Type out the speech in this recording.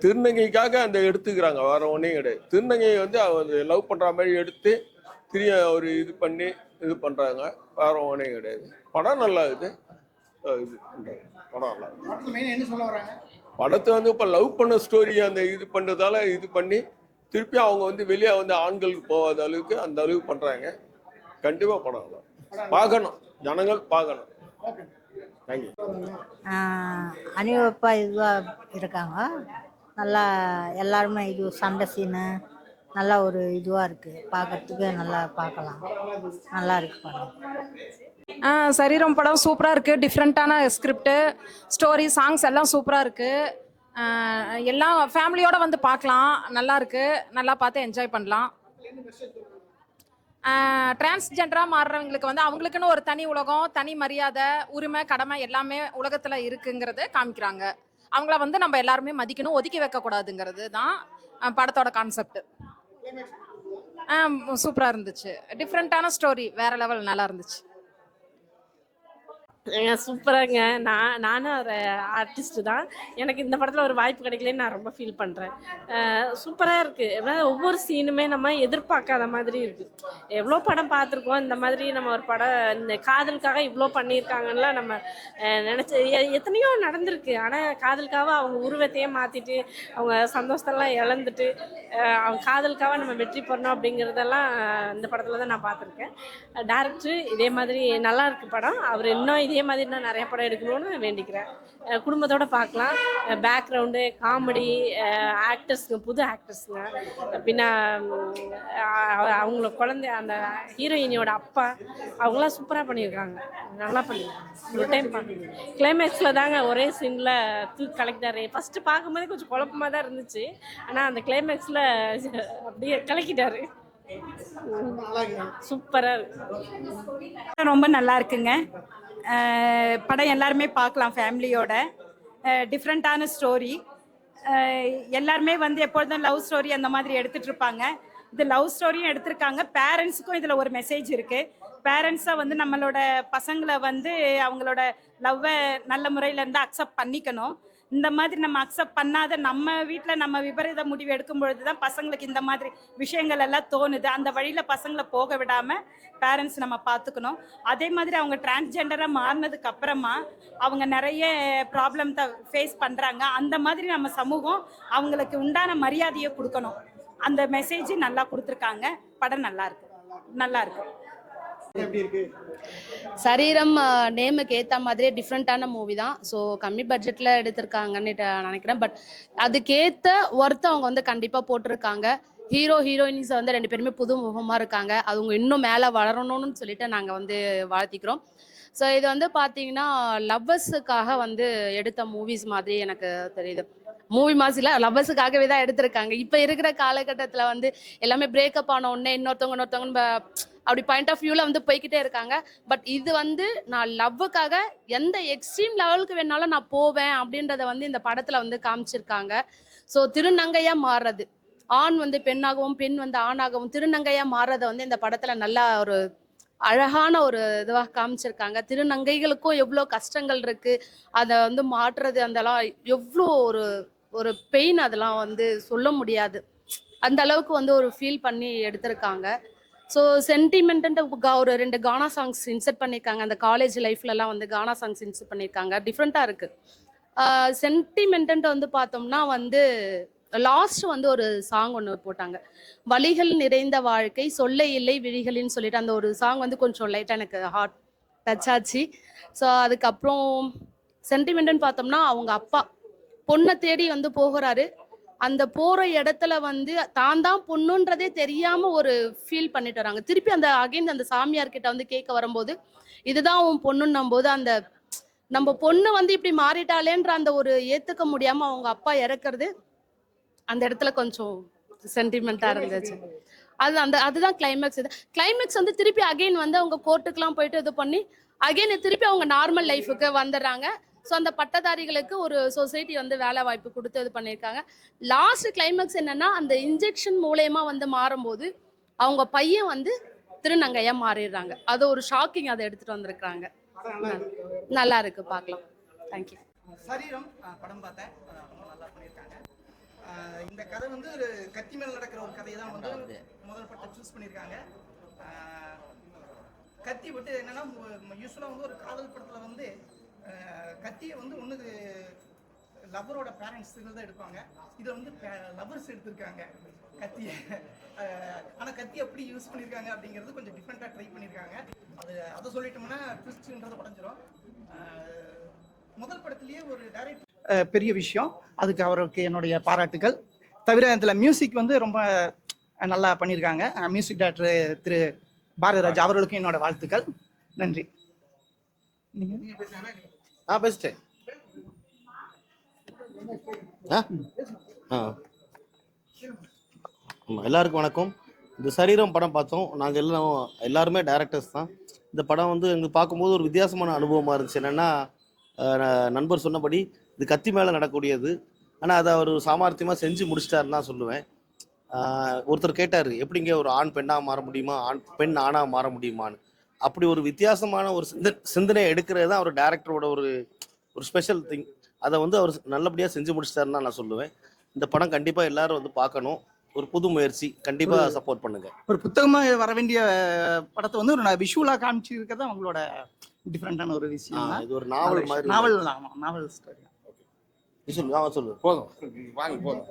திருநங்கைக்காக அந்த எடுத்துக்கிறாங்க வேற ஒன்றையும் கிடையாது. திருநங்கை வந்து அவங்க லவ் பண்ற மாதிரி எடுத்து திரிய ஒரு இது பண்ணி இது பண்றாங்க வேற ஒன்றையும் கிடையாது. படம் நல்லா அஹ் இது பண்றாங்க. படம் நல்லா இருக்கு. படத்துல மெயின் என்ன சொல்ல வராங்க? படத்தை வந்து இப்போ லவ் பண்ண ஸ்டோரி அந்த இது பண்ணுறதால இது பண்ணி திருப்பி அவங்க வந்து வெளியே வந்து ஆண்களுக்கு போகாத அளவுக்கு அந்த அளவுக்கு பண்ணுறாங்க கண்டிப்பாக படம் நல்லா. பார்க்கணும். ஜனங்கள் பார்க்கணும். ஓகே. தேங்க்யூ அணிவப்பா இதுவாக இருக்காங்க. நல்லா எல்லாருமே இது சண்டை சீனு நல்லா ஒரு இதுவாக இருக்குது பார்க்கறதுக்கு நல்லா பார்க்கலாம் நல்லா இருக்கு படம் ஆ சரீரம் படம் சூப்பராக இருக்குது டிஃப்ரெண்ட்டான ஸ்கிரிப்டு ஸ்டோரி சாங்ஸ் எல்லாம் சூப்பராக இருக்குது எல்லாம் ஃபேமிலியோட வந்து பார்க்கலாம் நல்லா இருக்கு. நல்லா பார்த்து என்ஜாய் பண்ணலாம். டிரான்ஸ்ஜெண்டராக மாறுறவங்களுக்கு வந்து அவங்களுக்குன்னு ஒரு தனி உலகம் தனி மரியாதை உரிமை கடமை எல்லாமே உலகத்தில் இருக்குங்கிறத காமிக்கிறாங்க. அவங்கள வந்து நம்ம எல்லாருமே மதிக்கணும் ஒதுக்கி வைக்கக்கூடாதுங்கிறது தான் படத்தோட கான்செப்ட் சூப்பராக இருந்துச்சு. டிஃப்ரெண்ட்டான ஸ்டோரி வேற லெவல் நல்லா இருந்துச்சு. ஏங்க சூப்பராங்க நான் நானும் ஒரு ஆர்டிஸ்ட் தான். எனக்கு இந்த படத்தில் ஒரு வாய்ப்பு கிடைக்கலன்னு நான் ரொம்ப ஃபீல் பண்ணுறேன் சூப்பராக இருக்குது ஒவ்வொரு சீனுமே நம்ம எதிர்பார்க்காத மாதிரி இருக்குது எவ்வளோ படம் பார்த்துருக்கோம் இந்த மாதிரி நம்ம ஒரு படம் இந்த காதலுக்காக இவ்வளோ பண்ணியிருக்காங்கலாம் நம்ம நினச்ச எ- எத்தனையோ நடந்திருக்கு. ஆனால் காதலுக்காக அவங்க உருவத்தையே மாற்றிட்டு அவங்க சந்தோஷத்தெல்லாம் இழந்துட்டு அவங்க காதலுக்காக நம்ம வெற்றி பெறணும் அப்படிங்கிறதெல்லாம் இந்த படத்தில் தான் நான் பார்த்துருக்கேன். டேரக்டர் இதே மாதிரி நல்லா இருக்கு படம். அவர் இன்னும் இதே மாதிரி நான் நிறைய படம் எடுக்கணும்னு வேண்டிக்கிறேன். குடும்பத்தோட பார்க்கலாம். பேக்ரவுண்டு காமெடி ஆக்டர்ஸுங்க புது ஆக்டர்ஸுங்க பின்ன அவங்கள குழந்தை அந்த ஹீரோயினியோட அப்பா அவங்களாம் சூப்பராக பண்ணியிருக்காங்க. நல்லா பண்ணியிருக்காங்க. ஒரு டைம் பார்க்கணும் கிளைமேக்ஸில் தாங்க ஒரே சீனில் தூக்கி கலக்கிட்டாரு. ஃபஸ்ட்டு பார்க்கும்போது கொஞ்சம் குழப்பமாக தான் இருந்துச்சு. ஆனால் அந்த கிளைமேக்ஸில் அப்படியே கலக்கிட்டாரு. சூப்பராக இருக்கு. ரொம்ப நல்லா இருக்குங்க. படம் எல்லாருமே பார்க்கலாம் ஃபேமிலியோட. டிஃப்ரெண்ட்டான ஸ்டோரி. எல்லாருமே வந்து எப்பொழுதும் லவ் ஸ்டோரி அந்த மாதிரி எடுத்துட்டு இருப்பாங்க இது லவ் ஸ்டோரியும் எடுத்திருக்காங்க. பேரண்ட்ஸுக்கும் இதில் ஒரு மெசேஜ் இருக்குது பேரண்ட்ஸாக வந்து நம்மளோட பசங்களை வந்து அவங்களோட லவ்வை நல்ல முறையில் இருந்து அக்செப்ட் பண்ணிக்கணும். இந்த மாதிரி நம்ம அக்செப்ட் பண்ணாத நம்ம வீட்டில் நம்ம விபரீத முடிவு எடுக்கும் பொழுது தான் பசங்களுக்கு இந்த மாதிரி விஷயங்கள் எல்லாம் தோணுது. அந்த வழியில் பசங்களை போக விடாமல் பேரண்ட்ஸ் நம்ம பார்த்துக்கணும். அதே மாதிரி அவங்க டிரான்ஸ்ஜெண்டராக மாறினதுக்கு அப்புறமா அவங்க நிறைய ப்ராப்ளம் ஃபேஸ் பண்ணுறாங்க அந்த மாதிரி நம்ம சமூகம் அவங்களுக்கு உண்டான மரியாதையை கொடுக்கணும். அந்த மெசேஜ் நல்லா கொடுத்துருக்காங்க. படம் நல்லா இருக்கு. நல்லா இருக்கு. எப்படி இருக்கு? சரீரம் நேமுக்கு ஏற்ற மாதிரியே டிஃப்ரெண்ட்டான மூவி தான். ஸோ கம்மி பட்ஜெட்டில் எடுத்திருக்காங்கன்னு நினைக்கிறேன். பட் அதுக்கேற்ற ஒர்த்து அவங்க வந்து கண்டிப்பாக போட்டிருக்காங்க. ஹீரோ ஹீரோயின்ஸ் வந்து ரெண்டு பேருமே புது முகமாக இருக்காங்க. அவங்க இன்னும் மேலே வளரணும்னு சொல்லிட்டு நாங்கள் வந்து வாழ்த்திக்கிறோம். ஸோ இது வந்து பார்த்தீங்கன்னா லவ்வர்ஸுக்காக வந்து எடுத்த மூவிஸ் மாதிரி எனக்கு தெரியுது. மூவி மாசில லவ்வர்ஸுக்காகவே தான் எடுத்திருக்காங்க. இப்போ இருக்கிற காலகட்டத்தில் வந்து எல்லாமே பிரேக்கப் ஆன உடனே இன்னொருத்தவங்க இன்னொருத்தவங்க அப்படி பாயிண்ட் ஆஃப் வியூவில் வந்து போய்கிட்டே இருக்காங்க. பட் இது வந்து நான் லவ்வுக்காக எந்த எக்ஸ்ட்ரீம் லெவலுக்கு வேணாலும் நான் போவேன் அப்படின்றத வந்து இந்த படத்தில் வந்து காமிச்சிருக்காங்க. ஸோ திருநங்கையாக மாறுறது. ஆண் வந்து பெண்ணாகவும் பெண் வந்து ஆணாகவும் திருநங்கையாக மாறுறத வந்து இந்த படத்தில் நல்லா ஒரு அழகான ஒரு இதுவாக காமிச்சிருக்காங்க. திருநங்கைகளுக்கும் எவ்வளோ கஷ்டங்கள் இருக்குது அதை வந்து மாற்றுறது அதெல்லாம் எவ்வளோ ஒரு ஒரு பெயின் அதெல்லாம் வந்து சொல்ல முடியாது. அந்த அளவுக்கு வந்து ஒரு ஃபீல் பண்ணி எடுத்திருக்காங்க. ஸோ சென்டிமெண்ட்டு ஒரு ரெண்டு கானா சாங்ஸ் இன்சர்ட் பண்ணியிருக்காங்க அந்த காலேஜ் லைஃப்லலாம் வந்து கானா சாங்ஸ் இன்சர்ட் பண்ணியிருக்காங்க டிஃப்ரெண்ட்டாக இருக்குது சென்டிமெண்ட் வந்து பார்த்தோம்னா வந்து லாஸ்ட் வந்து ஒரு சாங் ஒன்று போட்டாங்க. வழிகள் நிறைந்த வாழ்க்கை சொல்ல இல்லை விழிகளின்னு சொல்லிட்டு அந்த ஒரு சாங் வந்து கொஞ்சம் லைட்டாக எனக்கு ஹார்ட் டச் ஆச்சு. ஸோ அதுக்கப்புறம் சென்டிமெண்ட்டுன்னு பார்த்தோம்னா அவங்க அப்பா பொண்ணை தேடி வந்து போகிறாரு. அந்த போற இடத்துல வந்து தான் தான் பொண்ணுன்றதே தெரியாம ஒரு ஃபீல் பண்ணிட்டு வராங்க. திருப்பி அந்த அகைன் அந்த சாமியார் கிட்ட வந்து கேட்க வரும்போது இதுதான் உன் பொண்ணுன்னும் போது அந்த நம்ம பொண்ணு வந்து இப்படி மாறிட்டாளேன்ற அந்த ஒரு ஏத்துக்க முடியாம அவங்க அப்பா இறக்குறது அந்த இடத்துல கொஞ்சம் சென்டிமெண்டா இருந்துச்சு. அது அந்த அதுதான் கிளைமேக்ஸ் இது. கிளைமேக்ஸ் வந்து திருப்பி அகைன் வந்து அவங்க கோர்ட்டுக்கெல்லாம் போயிட்டு இது பண்ணி அகைன் திருப்பி அவங்க நார்மல் லைஃபுக்கு வந்துடுறாங்க. ஸோ அந்த பட்டதாரிகளுக்கு ஒரு சொசைட்டி வந்து வேலை வாய்ப்பு கொடுத்து இது பண்ணியிருக்காங்க. லாஸ்ட் கிளைமேக்ஸ் என்னன்னா அந்த இன்ஜெக்ஷன் மூலயமா வந்து மாறும்போது அவங்க பையன் வந்து திருநங்கையா மாறிடுறாங்க. அது ஒரு ஷாக்கிங் அதை எடுத்துட்டு வந்திருக்காங்க படம் நல்லா இருக்கு பார்க்கலாம். தேங்க்யூ சரீரம் படம் பார்த்தேன். ரொம்ப நல்லா பண்ணியிருக்காங்க. வந்து ஒரு கத்தி மேல நடக்கிற ஒரு கதையை தான் வந்து முதல் படத்தை சூஸ் பண்ணியிருக்காங்க. கத்தி விட்டு என்னன்னா யூஸ்வலாக வந்து ஒரு காதல் படத்தில் வந்து கத்தியை வந்து ஒன்று லவ்வரோட பேரண்ட்ஸுகள் தான் எடுப்பாங்க. இதை வந்து லவ்வர்ஸ் எடுத்திருக்காங்க கத்தியை. ஆனால் கத்தி எப்படி யூஸ் பண்ணியிருக்காங்க அப்படிங்கிறது கொஞ்சம் டிஃப்ரெண்ட்டாக ட்ரை பண்ணியிருக்காங்க அது அதை சொல்லிட்டோம்னா ட்விஸ்ட்ன்றது உடஞ்சிரும். முதல் படத்துலேயே ஒரு டைரக்ட் பெரிய விஷயம். அதுக்கு அவருக்கு என்னுடைய பாராட்டுகள் தவிர இதில் மியூசிக் வந்து ரொம்ப நல்லா பண்ணியிருக்காங்க மியூசிக் டைரக்டர் திரு பாரதிராஜ் அவர்களுக்கும் என்னோட வாழ்த்துக்கள். நன்றி. ஆ பேசிட்டேன் ஆ ஆ ஆமாம் எல்லாருக்கும் வணக்கம் இந்த சரீரம் படம் பார்த்தோம். நாங்கள் எல்லாம் எல்லாருமே டேரக்டர்ஸ் தான். இந்த படம் வந்து எங்களுக்கு பார்க்கும்போது ஒரு வித்தியாசமான அனுபவமாக இருந்துச்சு. என்னென்னா நண்பர் சொன்னபடி இது கத்தி மேலே நடக்கூடியது ஆனால் அதை அவர் சாமர்த்தியமாக செஞ்சு முடிச்சிட்டாருன்னு தான் சொல்லுவேன். ஒருத்தர் கேட்டார் எப்படிங்க ஒரு ஆண் பெண்ணாக மாற முடியுமா? ஆண் பெண் ஆணாக மாற முடியுமான்னு? அப்படி ஒரு வித்தியாசமான ஒரு சிந்த சிந்தனை எடுக்கிறது தான் அவர் டேரக்டரோட ஒரு ஒரு ஸ்பெஷல் திங் அதை வந்து அவர் நல்லபடியாக செஞ்சு முடிச்சிட்டாருன்னு தான் நான் சொல்லுவேன். இந்த படம் கண்டிப்பாக எல்லாரும் வந்து பார்க்கணும். ஒரு புது முயற்சி. கண்டிப்பாக சப்போர்ட் பண்ணுங்க. ஒரு புத்தகமாக வர வேண்டிய படத்தை வந்து ஒரு விஷுவலாக காமிச்சிருக்கிறது அவங்களோட டிஃப்ரெண்டான ஒரு விஷயம். இது ஒரு நாவல் மாதிரி நாவல் நாவல் ஸ்டோரி சொல்லு. போதும். வாங்க போதும்.